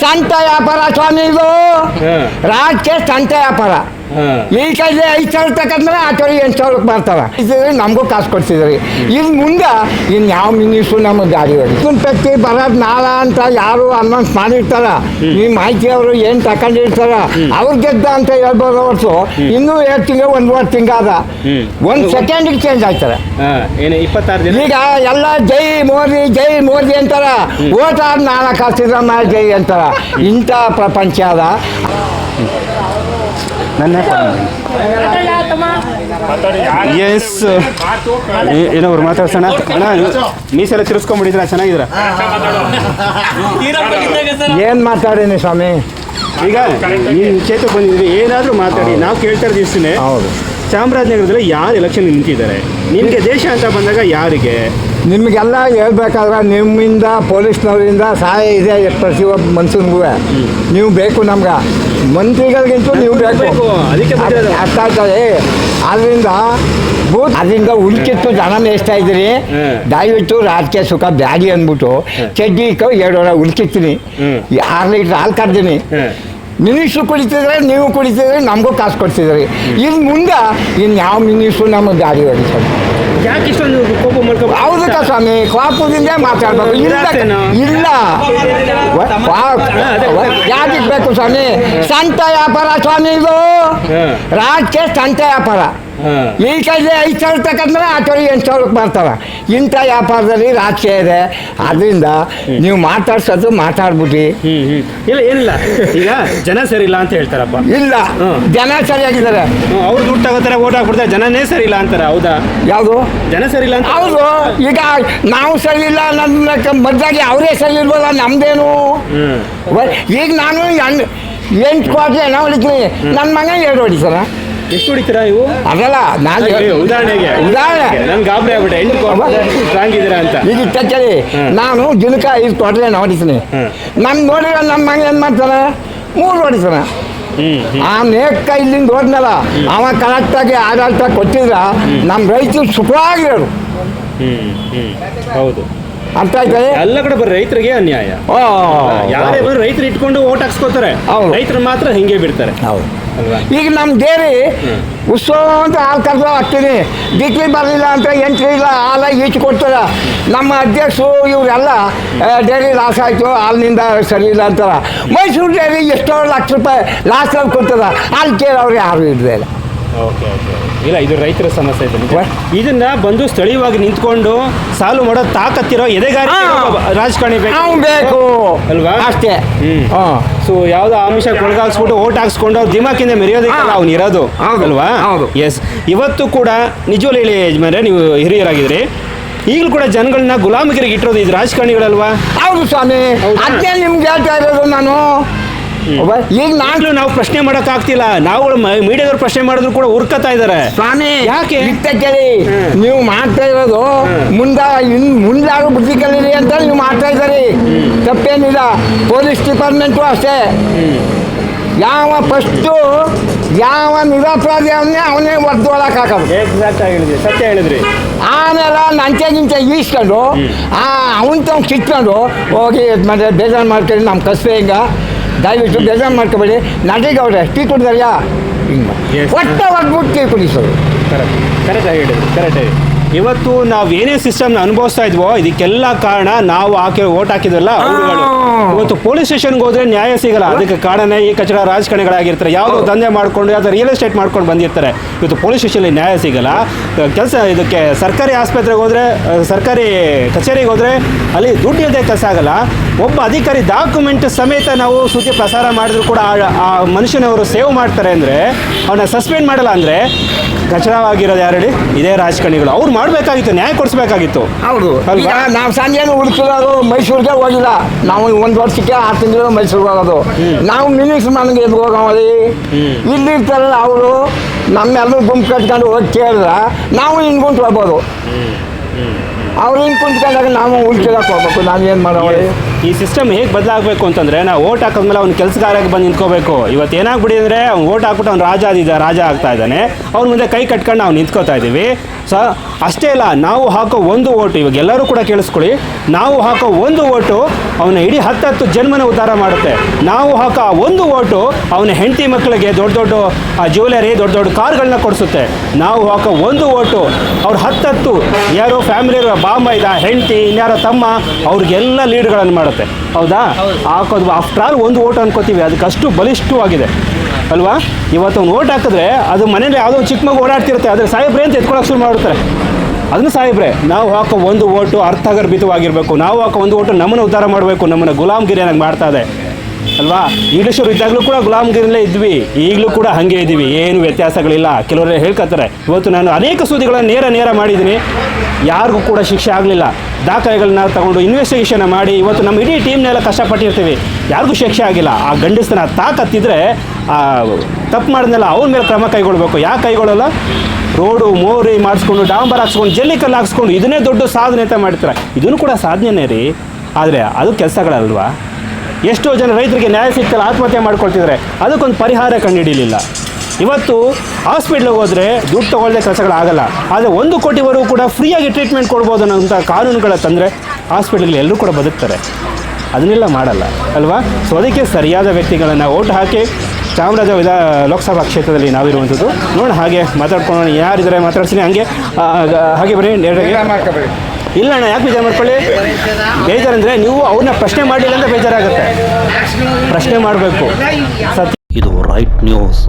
ಸಂತ ವ್ಯಾಪಾರ ಸ್ವಾಮಿ ಇದು ರಾಜ್ಯ ಸಂತ ವ್ಯಾಪಾರ ಕೈಲಿ ಐದು ಸಾವಿರ ತಗೊಂಡ್ರೆ ಆಟೋರಿಗೆ ಎಂಟು ಸಾವಿರಕ್ಕೆ ಬರ್ತಾವೆ ಇದ್ರೆ ನಮಗೂ ಕಾಸು ಕೊಡ್ತಿದ್ರಿ ಇನ್ನು ಮುಂದೆ ಇನ್ನು ಯಾವ ಮಿನಿಸ್ಟ್ರು ನಮ್ಮ ಗಾಡಿ ಹೊಡಿ ಇದನ್ನ ಪಟ್ಟಿ ಬರೋದು ನಾಳ ಅಂತ ಯಾರು ಅನೌನ್ಸ್ ಮಾಡಿರ್ತಾರ. ಈ ಮಾಹಿತಿ ಅವರು ಏನು ತಗೊಂಡಿರ್ತಾರ ಅವ್ರ ಗೆದ್ದ ಅಂತ ಹೇಳ್ಬೋದು ಹೊರತು. ಇನ್ನೂ ಎರಡು ತಿಂಗಳು ಒಂದೂವರೆ ತಿಂಗಾದ. ಒಂದು ಸೆಕೆಂಡಿಗೆ ಚೇಂಜ್ ಆಗ್ತಾರೆ ಈಗ ಎಲ್ಲ ಜೈ ಮೋದಿ ಜೈ ಮೋದಿ ಅಂತಾರ. ಓಟ್ ಆದ ನಾಲ್ಕು ಸಿದ್ದರಾಮಯ್ಯ ಜೈ ಅಂತಾರ. ಇಂಥ ಪ್ರಪಂಚ ಅದ. ನನ್ನ ಎಸ್ ಏನವ್ರು ಮಾತಾಡ್ಸೋಣ? ಅಣ್ಣ ಮೀಸೆಲ್ಲ ತಿರ್ಸ್ಕೊಂಡ್ಬಿಟ್ಟಿದ್ರ ಚೆನ್ನಾಗಿದ್ರ ಏನ್ ಮಾತಾಡೀನಿ ಸ್ವಾಮಿ? ಈಗ ನೀನ್ ಚೇತಕ್ಕೆ ಬಂದಿದ್ರಿ ಏನಾದರೂ ಮಾತಾಡಿ. ನಾವು ಕೇಳ್ತಾ ಇದ್ದೀವಿ ಹೌದು. ಚಾಮರಾಜನಗರದಲ್ಲಿ ಯಾರು ಎಲೆಕ್ಷನ್ ನಿಂತಿದ್ದಾರೆ? ನಿಮಗೆ ದೇಶ ಅಂತ ಬಂದಾಗ ಯಾರಿಗೆ? ನಿಮಗೆಲ್ಲ ಹೇಳ್ಬೇಕಾದ್ರೆ ನಿಮ್ಮಿಂದ ಪೊಲೀಸ್ನವರಿಂದ ಸಹಾಯ ಇದೆ ಪ್ರತಿಯೊಬ್ಬ ಮನ್ಸನ್ಗೂ ನೀವು ಬೇಕು ನಮ್ಗೆ. ಮಂತ್ರಿಗಳಿಗಿಂತೂ ನೀವು ಬೇಕು. ಅರ್ಥ ಆಗ್ತದೆ ಅದರಿಂದ ಬೂತ್ ಅದರಿಂದ ಉಳ್ಕಿತ್ತು ಜನ ಮೇಯಿಸ್ತಾ ಇದ್ದೀರಿ. ದಯವಿಟ್ಟು ರಾಜಕೀಯ ಸುಖ ಬ್ಯಾಡಿ ಅಂದ್ಬಿಟ್ಟು ಚಡ್ಡಿ ಎರಡು ಹೊರ ಉಳ್ಕಿತ್ತೀನಿ. ಆರು ಲೀಟ್ರ್ ಹಾಲು ಕರ್ದೀನಿ. ಮಿನಿಸ್ಟ್ರು ಕುಡಿತಿದ್ರೆ ನೀವು ಕುಡಿತಿದ್ರೆ ನಮಗೂ ಕಾಸು ಕೊಡ್ತಿದ್ರಿ ಇನ್ನು ಮುಂದೆ ಇನ್ನು ಯಾವ ಮಿನಿಸ್ಟ್ರು ನಮಗೆ ಗಾಡಿ ಹೊಡಿತಾರೆ ಯಾಕೆ ಇಷ್ಟೊಂದು ಕೋಪ ಮಾಡ್ಕೊ ಹೌದಕ್ಕ ಸ್ವಾಮಿ ಕೋಪದಿಂದ ಮಾತಾಡ್ಬೇಕು. ಇಲ್ಲ ಇಲ್ಲ. ಯಾಕೆ ಬೇಕು ಸ್ವಾಮಿ? ಸಂತ ವ್ಯಾಪಾರ ಸ್ವಾಮಿ ಇದು. ರಾಜ್ಯ ಸಂತ ವ್ಯಾಪಾರ ಈ ಕೈಲಿ ಐದು ಸಾವಿರ ತಗೊಂಡ್ರೆ ಕಡೆ ಎಂಟು ಸಾವಿರಕ್ಕೆ ಮಾಡ್ತಾರೆ ಇಂಥ ವ್ಯಾಪಾರದಲ್ಲಿ ರಾಜಕೀಯ ಇದೆ. ಅದರಿಂದ ನೀವು ಮಾತಾಡ್ಸೋದು ಮಾತಾಡ್ಬಿಟ್ಟು ಇಲ್ಲ ಏನಿಲ್ಲ. ಈಗ ಜನ ಸರಿ ಇಲ್ಲ ಅಂತ ಹೇಳ್ತಾರಪ್ಪ. ಇಲ್ಲ. ಜನ ಸರಿಯಾಗಿದ್ದಾರೆ. ಅವ್ರು ದುಡ್ಡು ತಗೋತಾರೆ ಓಟ್ ಹಾಕ್ಬಿಡ್ತಾರೆ. ಜನನೇ ಸರಿ ಇಲ್ಲ ಅಂತಾರೆ ಹೌದಾ? ಯಾವುದು? ಜನ ಸರಿ ಇಲ್ಲ ಅಂತ ಹೌದು. ಈಗ ನಾವು ಸರಿ ಇಲ್ಲ ನನ್ನ ಮದ್ದಾಗಿ ಅವರೇ ಸರಿ ಇಲ್ವಲ್ಲ ನಮ್ದೇನು? ಈಗ ನಾನು ಎಂಟು ಕೋಟಿ ಏನೋ ಹೊಡಿತೀನಿ ನನ್ನ ಮಗ ಎರಡು ಹೊಡಿತಾರ ಎಷ್ಟು ಹೊಡಿತೀರಾ ನೀವು? ಅದಲ್ಲ ನಾನು ಉದಾಹರಣೆಗೆ. ಉದಾಹರಣೆ. ನನ್ ಗಾಬರಿ ಆಗ್ಬಿಟ್ಟೆ. ಎಂಟು ಸ್ಟ್ರಾಂಗ್ ಇದ್ದೀರಾ ಅಂತ. ಈಗ ಇಟ್ಟಕ್ಕೇಳಿ ನಾನು ದಿನಕ್ಕೆ ಐದು ಕೋಟಿ ಏನೋ ಹೊಡಿತೀನಿ. ನನ್ನ ನೋಡಿದ್ರೆ ನಮ್ಮ ಮಗ ಏನು ಮಾಡ್ತಾನೆ? ಮೂರು ಹೊಡಿತಾನೆ ಹ್ಮ್. ಆ ನೇಕ ಇಲ್ಲಿಂದ ಹೋದ್ನಲ್ಲ ಅವ ಕರೆಕ್ಟಾಗಿ ಆಡಳಿತ ಕೊಟ್ಟಿದ್ರ ನಮ್ಮ ರೈತರು ಸುಖವಾಗಿರೋರು. ಹ್ಮ್ ಹ್ಮ್. ಹೌದು. ಅರ್ಥ ಆಯ್ತದೆ ಎಲ್ಲ ಕಡೆ ಬರ್ರಿ ರೈತರಿಗೆ ಅನ್ಯಾಯ. ಯಾರೇ ಬಂದು ರೈತರು ಇಟ್ಕೊಂಡು ಓಟ್ ಹಾಕ್ಸ್ಕೋತಾರೆ. ರೈತರು ಮಾತ್ರ ಹಿಂಗೆ ಬಿಡ್ತಾರೆ. ಹೌದು. ಈಗ ನಮ್ಮ ದೇರಿ ಉತ್ಸವ ಅಂತ ಹಾಲು ಕರೆದು ಹಾಕ್ತೀನಿ. ಬಿಕ್ಕಿ ಬರಲಿಲ್ಲ ಅಂತ ಎಂಟ್ರಿ ಇಲ್ಲ ಹಾಲ ಈಚು ಕೊಡ್ತಾರ. ನಮ್ಮ ಅಧ್ಯಕ್ಷರು ಇವರೆಲ್ಲ ಡೈರಿ ಲಾಸ್ ಆಯಿತು ಹಾಲಿನಿಂದ ಸರಿ ಇಲ್ಲ ಅಂತಾರ. ಮೈಸೂರು ಡೈರಿ ಎಷ್ಟೋ ಲಕ್ಷ ರೂಪಾಯಿ ಲಾಸ್ಟ್ ಕೊಡ್ತದೆ ಹಾಲು ಕೇಳೋರು ಯಾರು ಇರಲಿಲ್ಲ ಇಲ್ಲ. Okay okay. ಇಲ್ಲ ಇದು ರೈತರ ಸಮಸ್ಯೆ ಇದೆ. ಇದನ್ನ ಬಂದು ಸ್ಥಳೀಯವಾಗಿ ನಿಂತ್ಕೊಂಡು ಸಾಲು ಮಾಡೋ ತಾಕತ್ತಿರೋ ಎದೆಗಾರ. ರಾಜಕಾರಣಿ ಬೇಕು. ಅಲ್ವಾ? ಅಷ್ಟೇ. ಸೊ ಯಾವ್ದೋ ಆಮಿಷ ಕೊಳಗಾಕ್ಸ್ಬಿಟ್ಟು ಓಟ್ ಹಾಕ್ಸ್ಕೊಂಡು ಅವ್ರು ದಿಮಾಕಿಂದ ಮೆರೆಯೋದಕ್ಕೆ. ಅವ್ನು ಇರೋದು. ಅಲ್ವಾ. ಎಸ್ ಇವತ್ತು ಕೂಡ ನಿಜವಲ್ಲ ಹೇಳಿ ಯಜಮಾನ್ರೆ ನೀವು ಹಿರಿಯರಾಗಿದ್ರಿ. ಈಗಲೂ ಕೂಡ ಜನಗಳನ್ನ ಗುಲಾಮಗಿರಿಗೆ ಇಟ್ಟಿರೋದು ಇದು ರಾಜಕಾರಣಿಗಳಲ್ವಾ? ಹೌದು ಸ್ವಾಮಿ. ಅದೇ ನಿಮ್ಗೆ ಹೇಳ್ತಾ ಇರೋದು ನಾನು. ಈಗ ನಾನು ಆಗ್ಲೂ ನಾವು ಪ್ರಶ್ನೆ ಮಾಡಕ್ ಆಗ್ತಿಲ್ಲ. ನಾವುಗಳು ಮೀಡಿಯಾದವ್ರು ಪ್ರಶ್ನೆ ಮಾಡಿದ್ರು ಕೂಡ ಉರ್ಕತಾ ಇದಾರೆ ಯಾಕೆ? ಇತ್ತ ಕೇಳಿ ನೀವು ಮಾಡ್ತಾ ಇರೋದು. ಮುಂದ ಮುಂದಾಗೋ ಬುದ್ಧಿ ಕಲೀರಿ ಅಂತ ನೀವು ಮಾಡ್ತಾ ಇದ್ದೀರಿ. ತಪ್ಪೇನಿಲ್ಲ. ಪೊಲೀಸ್ ಡಿಪಾರ್ಟ್ಮೆಂಟು ಅಷ್ಟೇ. ಯಾವ ಫಸ್ಟು ಯಾವ ನಿರಪರಾಧಿ ಅವನೇ ಅವನೇ ಒದ್ದು ಒಳಕ್ಕೆ ಹಾಕೋದು ಸತ್ಯ ಹೇಳಿದ್ರಿ. ಆಮೇಲೆ ನಂಚೆ ಗಿಂಚೆ ಈಸ್ಕೊಂಡು ಆ ಅವನ್ ತಾವ್ ಕಿತ್ಕೊಂಡು ಹೋಗಿ ಮತ್ತೆ ಬೇಜಾರು ಮಾಡ್ಕೊಂಡು ನಮ್ಮ ಕಸ್ಬೆ ಹಿಂಗ? ದಯವಿಟ್ಟು ಬೇಜಾರು ಮಾಡ್ಕೊಬೇಡಿ. ನಟಿಗವ್ರೆ ಟೀ ಕುಡ್ದಾರ್ಯಾ? ಹಿಂಗೆ. ಒಟ್ಟ ಒಟ್ಬಿಟ್ಟು ಟೀ ಕುಡಿಸೋದು. ಕರೆಕ್ಟ್ ಕರೆಕ್ಟ್ ಆಗಿ ಹೇಳಿದ್ರಿ ಕರೆಕ್ಟ್ ಆಗಿ. ಇವತ್ತು ನಾವು ಏನೇ ಸಿಸ್ಟಮ್ನ ಅನುಭವಿಸ್ತಾ ಇದ್ವೋ ಇದಕ್ಕೆಲ್ಲ ಕಾರಣ ನಾವು ಹಾಕಿ ಓಟ್ ಹಾಕಿದ್ವಲ್ಲ ಅವ್ರುಗಳು. ಇವತ್ತು ಪೊಲೀಸ್ ಸ್ಟೇಷನ್ಗೆ ಹೋದ್ರೆ ನ್ಯಾಯ ಸಿಗಲ್ಲ. ಅದಕ್ಕೆ ಕಾರಣ ಈ ಕಚಡ ರಾಜಕಾರಣಿಗಳಾಗಿರ್ತಾರೆ. ಯಾವುದೋ ದಂಧೆ ಮಾಡ್ಕೊಂಡು ಯಾವುದೋ ರಿಯಲ್ ಎಸ್ಟೇಟ್ ಮಾಡ್ಕೊಂಡು ಬಂದಿರ್ತಾರೆ. ಇವತ್ತು ಪೊಲೀಸ್ ಸ್ಟೇಷನ್ ನ್ಯಾಯ ಸಿಗಲ್ಲ. ಕೆಲಸ ಇದಕ್ಕೆ ಸರ್ಕಾರಿ ಆಸ್ಪತ್ರೆಗೆ ಹೋದ್ರೆ ಸರ್ಕಾರಿ ಕಚೇರಿಗೆ ಹೋದ್ರೆ ಅಲ್ಲಿ ದುಡ್ಡು ಇಲ್ಲದೆ ಕೆಲಸ ಆಗಲ್ಲ. ಒಬ್ಬ ಅಧಿಕಾರಿ ಡಾಕ್ಯುಮೆಂಟ್ ಸಮೇತ ನಾವು ಸುದ್ದಿ ಪ್ರಸಾರ ಮಾಡಿದ್ರು ಕೂಡ ಆ- ಆ ಮನುಷ್ಯನವರು ಸೇವ್ ಮಾಡ್ತಾರೆ ಅಂದ್ರೆ ಅವನ್ನ ಸಸ್ಪೆಂಡ್ ಮಾಡಲ್ಲ ಅಂದರೆ ಕಚಡವಾಗಿರೋದು ಯಾರು ಹೇಳಿ? ಇದೇ ರಾಜಕಾರಣಿಗಳು. ಅವ್ರು ಮಾಡಬೇಕಾಗಿತ್ತು ನ್ಯಾಯ ಕೊಡಿಸ್ಬೇಕಾಗಿತ್ತು. ಹೌದು. ಅಲ್ವಾ? ನಾವು ಸಂಜೆ ಹುಡುಕಿರೋದು ಮೈಸೂರಿಗೆ ಹೋಗಿಲ್ಲ. ನಾವು ಒಂದು ವರ್ಷಕ್ಕೆ ಆರು ತಿಂಗಳು ಮೈಸೂರಿಗೆ ಹೋಗೋದು. ನಾವು ಮಿನಿಸ್ ಮನೆಗೆ ಎದ್ದು ಹೋಗೋದಿ ಇಲ್ಲಿ ಇರ್ತಾರಲ್ಲ ಅವರು ನಮ್ಮೆಲ್ಲರೂ ಗುಂಪು ಕಟ್ಕೊಂಡು ಹೋಗಿ ಕೇಳಿದ್ರೆ ನಾವು ಹಿಂಗೆ ಕುಂತ್ಕೊಳ್ಬೋದು ಅವ್ರು ಹಿಂಗೆ ಕುಂತ್ಕೊಂಡಾಗ ನಾವು ಉಳ್ಕೊಳ್ಳೋಕೆ ಹೋಗ್ಬೇಕು. ನಾನು ಏನು ಮಾಡೋದು ಈ ಸಿಸ್ಟಮ್ ಹೇಗೆ ಬದಲಾಗಬೇಕು ಅಂತಂದರೆ, ನಾವು ಓಟ್ ಹಾಕಿದ್ಮೇಲೆ ಅವ್ನು ಕೆಲಸಗಾರಕ್ಕೆ ಬಂದು ನಿಂತ್ಕೋಬೇಕು. ಇವತ್ತು ಏನಾಗ್ಬಿಡಿ ಅಂದರೆ, ಅವ್ನು ಓಟ್ ಹಾಕ್ಬಿಟ್ಟು ಅವ್ನು ರಾಜ ಆದಿದ್ದ, ರಾಜ ಆಗ್ತಾ ಇದ್ದಾನೆ. ಅವ್ನ ಮುಂದೆ ಕೈ ಕಟ್ಕೊಂಡು ನಾವು ನಿಂತ್ಕೋತಾ ಇದ್ದೀವಿ. ಸೊ ಅಷ್ಟೇ ಅಲ್ಲ ನಾವು ಹಾಕೋ ಒಂದು ಓಟು ಇವಾಗ ಎಲ್ಲರೂ ಕೂಡ ಕೇಳಿಸ್ಕೊಳ್ಳಿ. ನಾವು ಹಾಕೋ ಒಂದು ಓಟು ಅವನ ಇಡೀ ಹತ್ತತ್ತು ಜನ್ಮನ ಉದ್ಧಾರ ಮಾಡುತ್ತೆ. ನಾವು ಹಾಕೋ ಒಂದು ಓಟು ಅವನ ಹೆಂಡತಿ ಮಕ್ಕಳಿಗೆ ದೊಡ್ಡ ದೊಡ್ಡ ಜ್ಯುವೆಲರಿ ದೊಡ್ಡ ದೊಡ್ಡ ಕಾರ್ಗಳನ್ನ ಕೊಡಿಸುತ್ತೆ. ನಾವು ಹಾಕೋ ಒಂದು ಓಟು ಅವ್ರ ಹತ್ತತ್ತು ಯಾರೋ ಫ್ಯಾಮಿಲಿ ಬಾಂಬ ಇದ್ದ ಹೆಂಡತಿ, ಇನ್ಯಾರೋ ತಮ್ಮ, ಅವ್ರಿಗೆಲ್ಲ ಲೀಡ್ಗಳನ್ನು ಮಾಡುತ್ತೆ. ಹೌದಾ? ಹಾಕೋದು ಆಫ್ಟರ್ ಆಲ್ ಒಂದು ಓಟ್ ಅನ್ಕೋತೀವಿ. ಅದಕ್ಕೆ ಅಷ್ಟು ಬಲಿಷ್ಠವಾಗಿದೆ. ಅಲ್ವಾ? ಇವತ್ತು ಒಂದು ಓಟ್ ಹಾಕಿದ್ರೆ ಅದು ಮನೇಲಿ ಯಾವುದೋ ಚಿಕ್ಕ ಮಗು ಓಡಾಡ್ತಿರುತ್ತೆ. ಆದರೆ ಸಾಹೇಬ್ರೆ ಅಂತ ಎತ್ಕೊಳಕ್ಕೆ ಶುರು ಮಾಡ್ತಾರೆ ಅದನ್ನು ಸಾಹೇಬ್ರೆ ನಾವು ಹಾಕೋ ಒಂದು ಓಟು ಅರ್ಥಗರ್ಭಿತವಾಗಿರಬೇಕು. ನಾವು ಹಾಕೋ ಒಂದು ಓಟು ನಮ್ಮನ್ನು ಉದ್ಧಾರ ಮಾಡಬೇಕು. ನಮ್ಮನ್ನು ಗುಲಾಮ್ಗಿರಿಯನ್ನಾಗಿ ಮಾಡ್ತಾ ಇದೆ. ಅಲ್ವಾ? ಇಂಗ್ಲೀಷರು ಇದ್ದಾಗಲೂ ಕೂಡ ಗುಲಾಮ್ಗಿರಿಲೇ ಇದ್ವಿ. ಈಗಲೂ ಕೂಡ ಹಾಗೆ ಇದ್ದೀವಿ ಏನು ವ್ಯತ್ಯಾಸಗಳಿಲ್ಲ. ಕೆಲವರು ಹೇಳ್ಕೊತಾರೆ ಇವತ್ತು ನಾನು ಅನೇಕ ಸುದ್ದಿಗಳನ್ನು ನೇರ ನೇರ ಮಾಡಿದ್ದೀನಿ. ಯಾರಿಗೂ ಕೂಡ ಶಿಕ್ಷೆ ಆಗಲಿಲ್ಲ. ದಾಖಲೆಗಳನ್ನ ತಗೊಂಡು ಇನ್ವೆಸ್ಟಿಗೇಷನ್ ಮಾಡಿ, ಇವತ್ತು ನಮ್ಮ ಇಡೀ ಟೀಮ್ನೆಲ್ಲ ಕಷ್ಟಪಟ್ಟಿರ್ತೀವಿ. ಯಾರಿಗೂ ಶಿಕ್ಷೆ ಆಗಿಲ್ಲ. ಆ ಗಂಡಸ್ತನ ತಾಕತ್ತಿದ್ರೆ ಆ ತಪ್ಪು ಮಾಡಿದ್ನೆಲ್ಲ ಅವ್ರ ಮೇಲೆ ಕ್ರಮ ಕೈಗೊಳ್ಬೇಕು. ಯಾಕೆ ಕೈಗೊಳ್ಳಲ್ಲ? ರೋಡು ಮೋರಿ ಮಾಡಿಸ್ಕೊಂಡು, ಡಾಂಬರ್ ಹಾಕ್ಸ್ಕೊಂಡು ಜಲ್ಲಿ ಕಲ್ಲು ಹಾಕ್ಸ್ಕೊಂಡು, ಇದನ್ನೇ ದೊಡ್ಡ ಸಾಧನೆ ಅಂತ ಮಾಡ್ತಾರೆ ಇದನ್ನು ಕೂಡ ಸಾಧನೆನೇ ರೀ. ಆದರೆ ಅದು ಕೆಲಸಗಳಲ್ವಾ? ಎಷ್ಟೋ ಜನ ರೈತರಿಗೆ ನ್ಯಾಯ ಸಿಗ್ತಲ್ಲ, ಆತ್ಮಹತ್ಯೆ ಮಾಡ್ಕೊಳ್ತಿದ್ದಾರೆ ಅದಕ್ಕೊಂದು ಪರಿಹಾರ ಕಂಡುಹಿಡಿಯಲಿಲ್ಲ ಇವತ್ತು ಹಾಸ್ಪಿಟ್ಲಿಗೆ ಹೋದರೆ ದುಡ್ಡು ತೊಗೊಳ್ಳದೆ ಕೆಲಸಗಳಾಗಲ್ಲ. ಆದರೆ ಒಂದು ಕೋಟಿವರೆಗೂ ಕೂಡ ಫ್ರೀಯಾಗಿ ಟ್ರೀಟ್ಮೆಂಟ್ ಕೊಡ್ಬೋದು ಅನ್ನೋಂಥ ಕಾನೂನುಗಳ ತಂದರೆ ಹಾಸ್ಪಿಟ್ಲಲ್ಲಿ ಎಲ್ಲರೂ ಕೂಡ ಬದುಕ್ತಾರೆ. ಅದನ್ನೆಲ್ಲ ಮಾಡಲ್ಲ, ಅಲ್ವಾ? ಸೊ ಅದಕ್ಕೆ ಸರಿಯಾದ ವ್ಯಕ್ತಿಗಳನ್ನು ಓಟ್ ಹಾಕಿ ಚಾಮರಾಜ ವಿಧಾ ಲೋಕಸಭಾ ಕ್ಷೇತ್ರದಲ್ಲಿ ನಾವಿರುವಂಥದ್ದು. ನೋಡಿ ಹಾಗೆ ಮಾತಾಡ್ಕೊಂಡು ಯಾರಿದ್ದಾರೆ ಮಾತಾಡ್ತೀನಿ ಹಾಗೆ. ಹಾಗೆ ಬರೀ ಇಲ್ಲ ಅಣ್ಣ, ಯಾಕೆ ಬೇಜಾರು ಮಾಡ್ಕೊಳ್ಳಿ? ಬೇಜಾರಂದರೆ ನೀವು ಅವ್ರನ್ನ ಪ್ರಶ್ನೆ ಮಾಡಲಿಲ್ಲ ಅಂತ ಬೇಜಾರಾಗುತ್ತೆ. ಪ್ರಶ್ನೆ ಮಾಡಬೇಕು. ಸತ್ಯ ಇದು ರೈಟ್ ನ್ಯೂಸ್